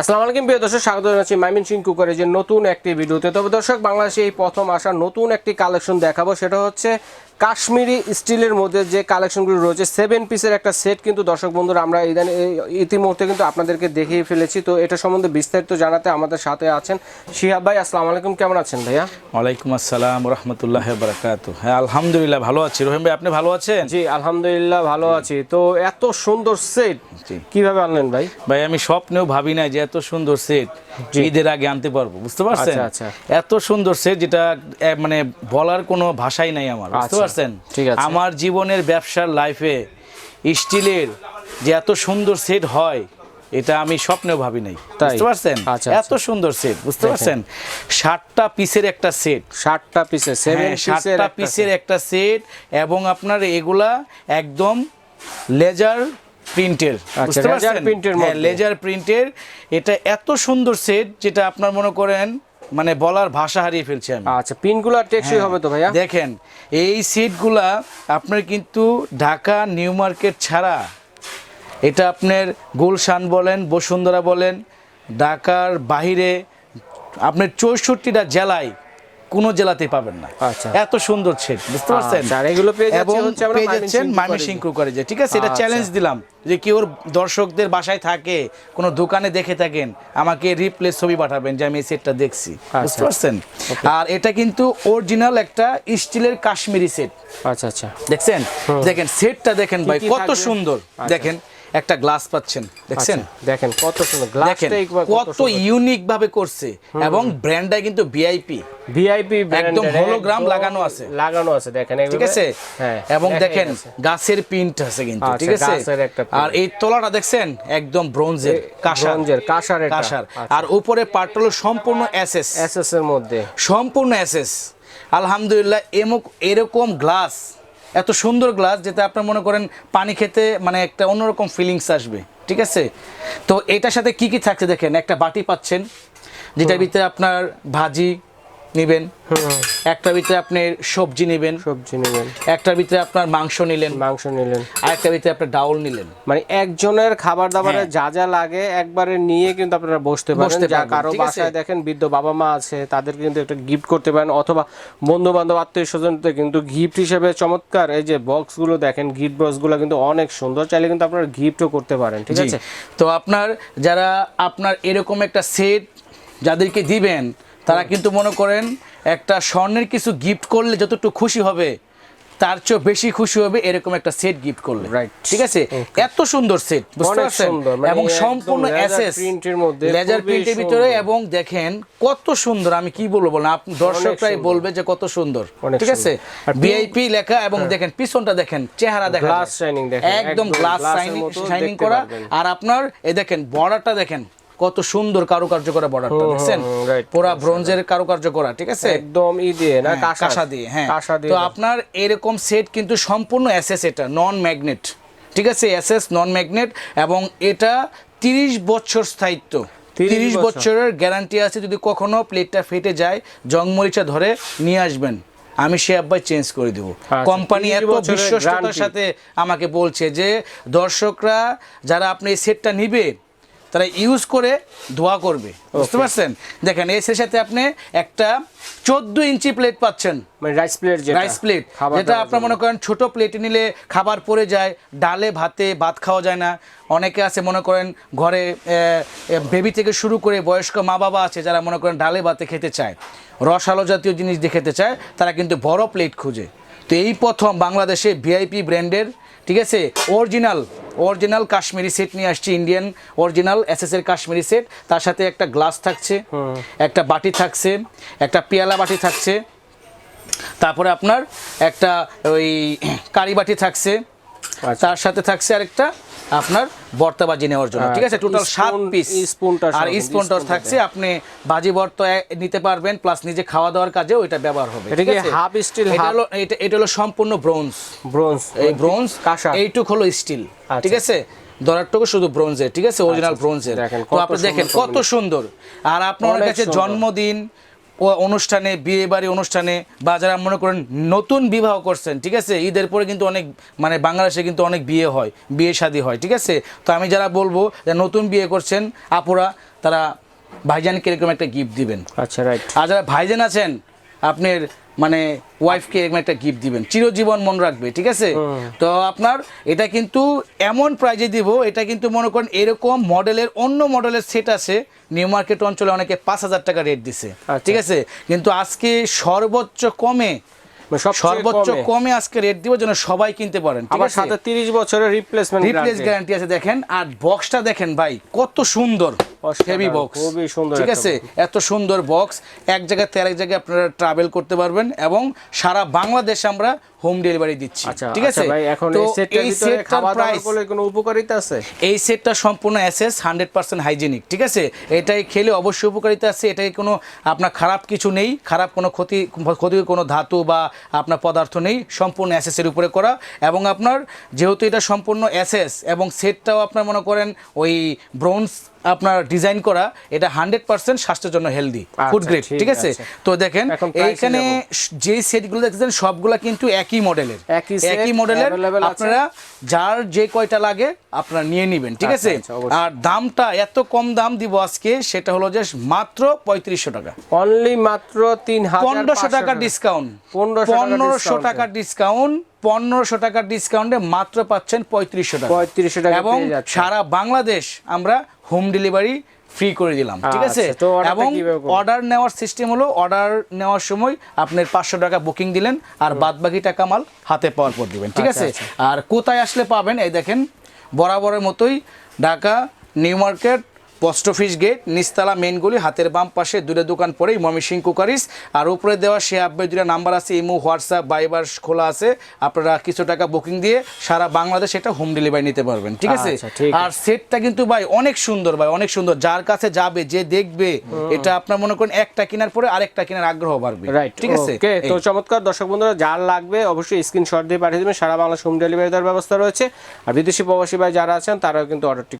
আসসালামু আলাইকুম, প্রিয় দর্শক, স্বাগত জানাচ্ছি মাইমিন সিং কুকারের যে নতুন একটি ভিডিওতে। তবে দর্শক, বাংলাদেশে এই প্রথম আসা নতুন একটি কালেকশন দেখাবো। সেটা হচ্ছে কাশ্মীরি স্টিলের মধ্যে যে কালেকশনগুলো রয়েছে সেভেন পিসের একটা সেট কিন্তু দর্শক বন্ধুরা আমরা ইদানি ইতিমুহূর্তে কিন্তু আপনাদেরকে দেখিয়ে ফেলেছি। তো এটা সম্বন্ধে বিস্তারিত জানাতে আমাদের সাথে আছেন শিহাব ভাই। আসসালামু আলাইকুম কেমন আছেন ভাইয়া? ওয়ালাইকুম আসসালাম রহমতুল্লাহ বারাকাতু হ্যাঁ আলহামদুলিল্লাহ ভালো আছি। রহিম ভাই আপনি ভালো আছেন? জি আলহামদুলিল্লাহ ভালো আছি। তো এত সুন্দর সেট জি। কীভাবে আনলেন ভাই? ভাই আমি স্বপ্নেও ভাবি নাই যে এত সুন্দর সেট ঈদের আগে আনতে পারব বুঝতে পারছেন? আচ্ছা, আচ্ছা। এত সুন্দর সেট যেটা মানে বলার কোনো ভাষাই নাই আমার বুঝতে আচ্ছা, পারছেন? আমার জীবনের ব্যবসার লাইফে স্টিলের যে এত সুন্দর সেট হয় এটা আমি স্বপ্নেও ভাবি নাই। বুঝতে পারছেন? আচ্ছা, এত সুন্দর সেট বুঝতে পারছেন? ষাটটা পিসের একটা সেট ষাটটা পিসের হ্যাঁ, ষাটটা পিসের একটা সেট এবং আপনার এগুলা একদম লেজার প্রিন্টের বুঝতে laser পারছেন? লেজার প্রিন্টের এটা এত সুন্দর সেট যেটা আপনার মনে করেন মানে বলার ভাষা হারিয়ে ফেলছি আমি। আচ্ছা পিনগুলো টেকসই হবে তো ভাইয়া? দেখেন এই সিটগুলা আপনার কিন্তু ঢাকা নিউ মার্কেট ছাড়া এটা আপনার গুলশান বলেন বসুন্ধরা বলেন ঢাকার বাহিরে আপনার চৌষট্টিটা জেলায় কোনো জেলাতে পাবেন না। আচ্ছা। এত সুন্দর সেট বুঝতে পারছেন? আচ্ছা, আর এগুলো পেয়ে যাচ্ছি এবং আমরা পেয়ে ময়মনসিংহ যাচ্ছেন কুকারে মাইমিসিং কুকারে ঠিক আছে এটা। চ্যালেঞ্জ দিলাম যে কি ওর দর্শকদের বাসায় থাকে কোনো দোকানে দেখে থাকেন আমাকে রিপ্লেস ছবি পাঠাবেন যে আমি এই সেটটা দেখছি। বুঝতে আচ্ছা। পারছেন আর এটা কিন্তু অরিজিনাল একটা স্টিলের কাশ্মীরি সেট আচ্ছা আচ্ছা। দেখছেন? দেখেন সেটটা দেখেন ভাই কত সুন্দর। দেখেন একটা গ্লাস পাচ্ছেন দেখছেন? আচ্ছা, দেখেন কত সুন্দর দেখেন কত ইউনিক ভাবে করছে এবং ব্র্যান্ডটা কিন্তু ভিআইপি ভিআইপি একদম hologram লাগানো আছে। লাগানো আছে দেখেন ঠিক আছে? হ্যাঁ এবং দেখেন গাছের প্রিন্ট আছে কিন্তু আচ্ছা, ঠিক আছে? আর এই তলাটা দেখছেন? একদম ব্রোঞ্জের কাঁসার। ব্রোঞ্জের, কাঁসার এটা। কাঁসার। আচ্ছা। আর উপরে পার্ট হলো সম্পূর্ণ এসএস এসএস এর মধ্যে। সম্পূর্ণ এসএস আলহামদুলিল্লাহ এমক এরকম গ্লাস এত সুন্দর গ্লাস যেটা আপনার মনে করেন পানি খেতে মানে একটা অন্যরকম ফিলিংস আসবে ঠিক আছে? তো এটার সাথে কি কি থাকছে দেখেন একটা বাটি পাচ্ছেন যেটার ভিতরে আপনার ভাজি নেবেন। একটার ভিতরে আপনি সবজি নেবেন। সবজি নেবেন। একটার ভিতরে আপনার মাংস নিলেন। মাংস নিলেন। আর একটার ভিতরে আপনার ডাউল নিলেন। মানে একজনের খাবার দাবারে হ্যাঁ। যা যা লাগে একবারে নিয়ে কিন্তু আপনারা বসতে পারেন। যা কারও আছে? বাসায় দেখেন বৃদ্ধ বাবা মা আছে তাদের কিন্তু একটা গিফট করতে পারেন অথবা বন্ধু বান্ধব আত্মীয় স্বজনতে কিন্তু গিফট হিসেবে চমৎকার। এই যে বক্সগুলো দেখেন গিফট বক্সগুলো কিন্তু অনেক সুন্দর। চাইলে কিন্তু আপনারা গিফটও করতে পারেন ঠিক আছে? তো আপনার যারা আপনার এরকম একটা সেট যাদেরকে দিবেন তারা কিন্তু মনে করেন একটা স্বর্ণের কিছু গিফট করলে যতটুকু খুশি হবে তার চেয়ে বেশি খুশি হবে এরকম একটা সেট গিফট করলে। ঠিক আছে? এত সুন্দর সেট বুঝতে পারছেন? মানে এবং সম্পূর্ণ এসএস লেজার প্রিন্টের ভিতরে এবং দেখেন কত সুন্দর আমি কি বলব বলেন আপনি দর্শকরাই। বলবে যে কত সুন্দর। ঠিক আছে? ভিআইপি লেখা এবং দেখেন পিছনটা দেখেন চেহারা দেখা Glass যায়। shining দেখেন, একদম গ্লাস শাইনিং শাইনিং করা। আর আপনার এ দেখেন বর্ডারটা দেখেন কত সুন্দর কারুকার্য করা বর্ডারটা দেখছেন? পুরা ব্রোঞ্জের কারুকার্য করা ঠিক আছে? একদম ই দিয়ে না হ্যাঁ, কাঁসা। দিয়ে হ্যাঁ। তো আপনার এরকম সেট কিন্তু সম্পূর্ণ এসএস এটা নন ম্যাগনেট ঠিক আছে? এসএস নন ম্যাগনেট এবং এটা তিরিশ বছর স্থায়িত্ব। তিরিশ বছরের গ্যারান্টি আছে যদি কখনো প্লেটটা ফেটে যায় জং মরিচা ধরে নিয়ে আসবেন। আমি সে আব্বাই চেঞ্জ করে দেবো। আচ্ছা, কোম্পানি 30 এত বিশ্বস্ততার সাথে আমাকে বলছে যে দর্শকরা যারা আপনি এই সেটটা নিবে তারা ইউজ করে ধোয়া করবে। বুঝতে পারছেন? দেখেন এসের সাথে আপনি একটা চোদ্দ ইঞ্চি প্লেট পাচ্ছেন। মানে রাইস প্লেট যেটা রাইস প্লেট যেটা আপনার মনে করেন ছোট প্লেটে নিলে খাবার পড়ে যায় ডালে ভাতে ভাত খাওয়া যায় না। অনেকে আছে মনে করেন ঘরে বেবি থেকে শুরু করে বয়স্ক মা বাবা আছে যারা মনে করেন ডালে ভাতে খেতে চায়। রসালো জাতীয় জিনিস দিয়ে খেতে চায় তারা কিন্তু বড় প্লেট খুঁজে। তো এই প্রথম বাংলাদেশে ভিআইপি ব্র্যান্ডের ঠিক আছে? অরিজিনাল অরিজিনাল কাশ্মীরি সেট নিয়ে আসছি ইন্ডিয়ান অরিজিনাল এস এর কাশ্মীরি সেট। তার সাথে একটা গ্লাস থাকছে একটা বাটি থাকছে একটা পেয়ালা বাটি থাকছে। তারপরে আপনার একটা ওই কারি বাটি থাকছে। তার সাথে থাকছে আরেকটা আপনার বর্তা বাজি নেওয়ার জন্য। ঠিক আছে? আচ্ছা, টোটাল সাত পিস সহ আর স্পুনটা থাকছে আপনি বাজি বর্তা নিতে পারবেন প্লাস নিজে খাওয়া দাওয়ার কাজেও এটা ব্যবহার হবে। এটা ঠিক কি আছে? half steel, এটা হলো এটা এটা হলো সম্পূর্ণ ব্রোঞ্জ ব্রোঞ্জ এই ব্রোঞ্জ কাঁসা। এইটুক হলো স্টিল আচ্ছা। ঠিক আছে? দরারটুকু শুধু ব্রোঞ্জের ঠিক আছে? অরিজিনাল ব্রোঞ্জের তো আপনি দেখেন কত সুন্দর। আর আপনার কাছে জন্মদিন অনুষ্ঠানে বিয়ে বাড়ি অনুষ্ঠানে বা যারা মনে করেন নতুন বিবাহ করছেন ঠিক আছে? ঈদের পরে কিন্তু অনেক মানে বাংলাদেশে কিন্তু অনেক বিয়ে হয় বিয়ে শাদি হয় ঠিক আছে? তো আমি যারা বলব যে নতুন বিয়ে করছেন আপুরা তারা ভাইজানকে এরকম একটা গিফট দিবেন। আচ্ছা রাইট আর যারা ভাইজান আছেন আপনার মানে ওয়াইফকে এরকম একটা গিফট দিবেন। চিরজীবন মন রাখবে ঠিক আছে? তো আপনার এটা কিন্তু এমন প্রাইজে দিব এটা কিন্তু মনে করেন এরকম মডেলের অন্য মডেলের সেট আছে নিউ মার্কেট অঞ্চলে অনেকে পাঁচ হাজার টাকা রেট দিছে আচ্ছা। ঠিক আছে? কিন্তু আজকে সর্বোচ্চ কমে সর্বোচ্চ কমে। আজকে রেট দিব যেন সবাই কিনতে পারেন আবার সাথে 30 বছরের রিপ্লেসমেন্ট রিপ্লেস গ্যারান্টি আছে দেখেন। আর বক্সটা দেখেন ভাই কত সুন্দর। হেভি বক্স খুবই সুন্দর ঠিক আছে এত সুন্দর বক্স এক জায়গা থেকে আরেক জায়গায় আপনারা ট্রাভেল করতে পারবেন এবং সারা বাংলাদেশে আমরা হোম ডেলিভারি দিচ্ছি। আচ্ছা ঠিক আছে? এখন তো এই সেটটার প্রাইস কোনো উপকারিতা আছে? এই সেটটা সম্পূর্ণ এসএস হান্ড্রেড পার্সেন্ট হাইজেনিক ঠিক আছে? এটাই খেলে অবশ্যই উপকারিতা আছে এটাই কোনো আপনার খারাপ কিছু নেই খারাপ কোনো ক্ষতি ক্ষতির কোনো ধাতু বা আপনার পদার্থ নেই সম্পূর্ণ এর উপরে করা এবং আপনার যেহেতু এটা সম্পূর্ণ এসএস এবং সেটটাও আপনার মনে করেন ওই ব্রোঞ্জ আপনার ডিজাইন করা এটা হান্ড্রেড পার্সেন্ট স্বাস্থ্যের জন্য হেলদি ফুড আচ্ছা, গ্রেড ঠিক আছে। তো দেখেন এইখানে। যে সেটগুলো দেখতেছেন সবগুলা কিন্তু একই মডেলের। একই মডেলের আপনারা যার যে কয়টা লাগে আপনারা নিয়ে নেবেন ঠিক আচ্ছা, আছে? আচ্ছা, আর দামটা এত কম দাম দিব আজকে সেটা হলো যে মাত্র পঁয়ত্রিশশো টাকা। অনলি মাত্র 3000 পনেরোশো টাকা ডিসকাউন্ট 1500 টাকা পনেরোশো টাকার ডিসকাউন্ট পনেরোশো টাকার ডিসকাউন্টে মাত্র পাচ্ছেন পঁয়ত্রিশশো টাকা। 3500 টাকা এবং সারা বাংলাদেশ আমরা হোম ডেলিভারি ফ্রি করে দিলাম ঠিক আছে? আচ্ছা, orderটা এবং অর্ডার নেওয়ার সিস্টেম হলো অর্ডার নেওয়ার সময় আপনার পাঁচশো টাকা বুকিং দিলেন আর বাদ বাকি টাকা মাল হাতে পাওয়ার পর দিবেন ঠিক আচ্ছা, আছে? আর কোথায় আসলে পাবেন এই দেখেন বরাবরের মতোই Dhaka New Market post office gate নিস্তালা main গলি হাতের বাম পাশে দূরে দোকান পরেই ময়মনসিং কুকারিস। আর উপরে দেওয়া সে আব্বে দুটা নাম্বার আছে ইমো হোয়াটসঅ্যাপ বাইবার খোলা আছে। আপনারা কিছু টাকা বুকিং দিয়ে সারা বাংলাদেশ এটা হোম ডেলিভারি নিতে পারবেন ঠিক আছে? আচ্ছা, আর সেটটা কিন্তু ভাই অনেক সুন্দর ভাই অনেক সুন্দর। যার কাছে যাবে যে দেখবে এটা আপনার মনে করেন একটা কেনার পরে আরেকটা কেনার আগ্রহ বাড়বে রাইট ঠিক আছে? ওকে তো চমৎকার। দর্শক বন্ধুরা যার লাগবে অবশ্যই স্ক্রিনশট দিয়ে পাঠিয়ে দেবেন। সারা বাংলা হোম ডেলিভারি দেওয়ার ব্যবস্থা রয়েছে। আর বিদেশি প্রবাসী ভাই যারা আছেন তারাও কিন্তু অর্ডারটি